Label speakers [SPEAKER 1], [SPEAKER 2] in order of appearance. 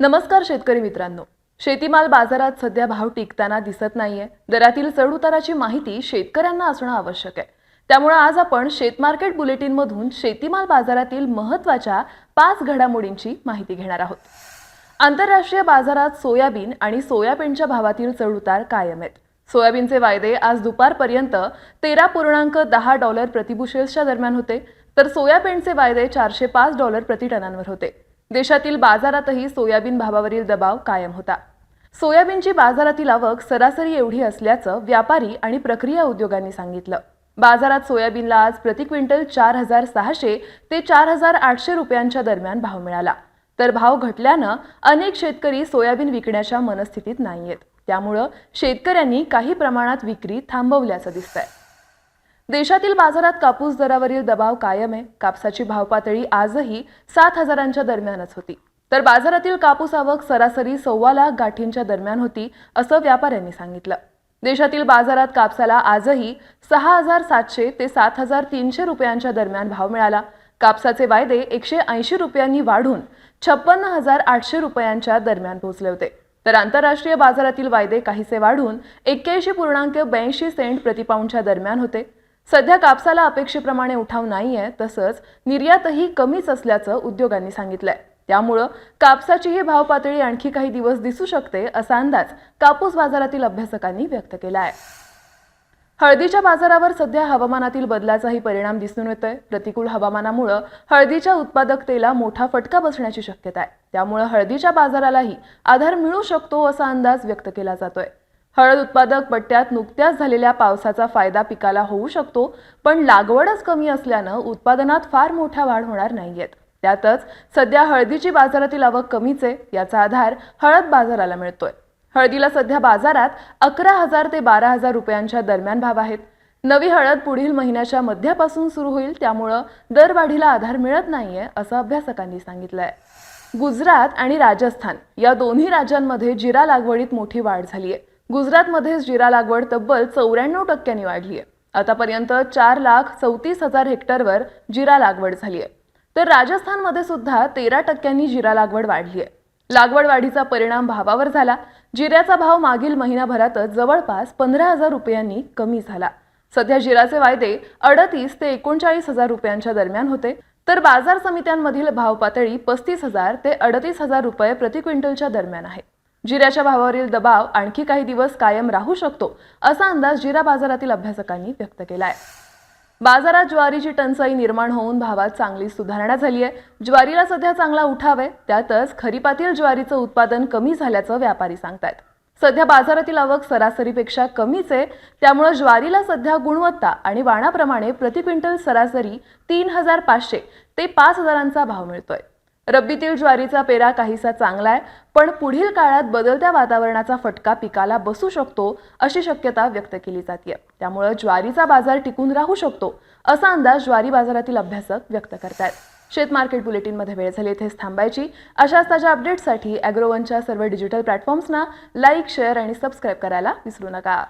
[SPEAKER 1] नमस्कार शेतकरी मित्रांनो. शेतीमाल बाजारात सध्या भाव टिकताना दिसत नाहीये. दरातील चढउताराची माहिती शेतकऱ्यांना असणं आवश्यक आहे. त्यामुळे आज आपण शेतमार्केट बुलेटिनमधून शेतीमाल बाजारातील महत्त्वाच्या पाच घडामोडींची माहिती घेणार आहोत. आंतरराष्ट्रीय बाजारात सोयाबीन आणि सोयाबीनच्या भावातील चढउतार कायम आहेत. सोयाबीनचे वायदे आज दुपारपर्यंत तेरा पूर्णांक दहा डॉलर प्रतिबुशेल्सच्या दरम्यान होते. तर सोयाबीनचे वायदे चारशे पाच डॉलर प्रति टनांवर होते. देशातील बाजारातही सोयाबीन भावावरील दबाव कायम होता. सोयाबीनची बाजारातील आवक सरासरी एवढी असल्याचं व्यापारी आणि प्रक्रिया उद्योगांनी सांगितलं. बाजारात सोयाबीनला आज प्रति क्विंटल चार हजार सहाशे ते चार हजार आठशे रुपयांच्या दरम्यान भाव मिळाला. तर भाव घटल्यानं अनेक शेतकरी सोयाबीन विकण्याच्या मनस्थितीत नाहीयेत. त्यामुळं शेतकऱ्यांनी काही प्रमाणात विक्री थांबवल्याचं दिसतंय. देशातील बाजारात कापूस दरावरील दबाव कायम आहे. कापसाची भाव पातळी आजही सात हजारांच्या दरम्यानच होती. तर बाजारातील कापूस आवक सरासरी सव्वा लाख गाठींच्या दरम्यान होती असं व्यापाऱ्यांनी सांगितलं. देशातील बाजारात कापसाला आजही सहा हजार सातशे ते सात हजार तीनशे रुपयांच्या दरम्यान भाव मिळाला. कापसाचे वायदे एकशे ऐंशी रुपयांनी वाढून छप्पन्न हजार आठशे रुपयांच्या दरम्यान पोहोचले होते. तर आंतरराष्ट्रीय बाजारातील वायदे काहीसे वाढून एक्क्याऐंशी पूर्णांक ब्याऐंशी सेंट प्रतिपाऊंडच्या दरम्यान होते. सध्या कापसाला अपेक्षेप्रमाणे उठाव नाही आहे तसंच निर्यातही कमीच असल्याचं उद्योगांनी सांगितलंय. त्यामुळं कापसाचीही भाव पातळी आणखी काही दिवस दिसू शकते असा अंदाज कापूस बाजारातील अभ्यासकांनी व्यक्त केला आहे हळदीच्या बाजारावर सध्या हवामानातील बदलाचाही परिणाम दिसून येतोय. प्रतिकूल हवामानामुळं हळदीच्या उत्पादकतेला मोठा फटका बसण्याची शक्यता आहे. त्यामुळं हळदीच्या बाजारालाही आधार मिळू शकतो असा अंदाज व्यक्त केला जातोय. हळद उत्पादक पट्ट्यात नुकत्याच झालेल्या पावसाचा फायदा पिकाला होऊ शकतो पण लागवडच कमी असल्यानं उत्पादनात फार मोठ्या वाढ होणार नाहीयेत. त्यातच सध्या हळदीची बाजारातील आवक कमीच आहे याचा आधार हळद बाजाराला मिळतोय. हळदीला सध्या बाजारात अकरा हजार ते बारा हजार रुपयांच्या दरम्यान भाव आहेत. नवी हळद पुढील महिन्याच्या मध्यापासून सुरू होईल त्यामुळं दरवाढीला आधार मिळत नाहीये असं अभ्यासकांनी सांगितलंय. गुजरात आणि राजस्थान या दोन्ही राज्यांमध्ये जिरा लागवडीत मोठी वाढ झाली आहे गुजरातमध्येच जिरा लागवड तब्बल चौऱ्याण्णव टक्क्यांनी वाढली आहे. आतापर्यंत चार लाख चौतीस हजार हेक्टरवर जिरा लागवड झाली आहे. तर राजस्थानमध्ये सुद्धा तेरा टक्क्यांनी जिरा लागवड वाढली आहे. लागवड वाढीचा परिणाम भावावर झाला. जिऱ्याचा भाव मागील महिनाभरातच जवळपास पंधरा हजार रुपयांनी कमी झाला. सध्या जिराचे वायदे अडतीस ते एकोणचाळीस हजार रुपयांच्या दरम्यान होते. तर बाजार समित्यांमधील भाव पातळी पस्तीस हजार ते अडतीस हजार रुपये प्रति क्विंटलच्या दरम्यान आहे. जिऱ्याच्या भावावरील दबाव आणखी काही दिवस कायम राहू शकतो असा अंदाज जिरा बाजारातील अभ्यासकांनी व्यक्त केला आहे बाजारात ज्वारीची टंचाई निर्माण होऊन भावात चांगली सुधारणा झाली आहे ज्वारीला सध्या चांगला उठाव आहे त्यातच खरीपातील ज्वारीचं उत्पादन कमी झाल्याचं व्यापारी सांगतायत. सध्या बाजारातील आवक सरासरीपेक्षा कमीच आहे त्यामुळे ज्वारीला सध्या गुणवत्ता आणि वाणाप्रमाणे प्रति क्विंटल सरासरी तीन हजार पाचशे ते पाच हजारांचा भाव मिळतोय. रब्बीतील ज्वारीचा पेरा काहीसा चांगला आहे पण पुढील काळात बदलत्या वातावरणाचा फटका पिकाला बसू शकतो अशी शक्यता व्यक्त केली जाते त्यामुळे ज्वारीचा बाजार टिकून राहू शकतो असा अंदाज ज्वारी बाजारातील अभ्यासक व्यक्त करतायत. शेत मार्केट बुलेटिनमध्ये वेळ झाली इथेच थांबायची. अशाच ताज्या अपडेट्ससाठी अॅग्रोवनच्या सर्व डिजिटल प्लॅटफॉर्म्सना लाईक शेअर आणि सबस्क्राईब करायला विसरू नका.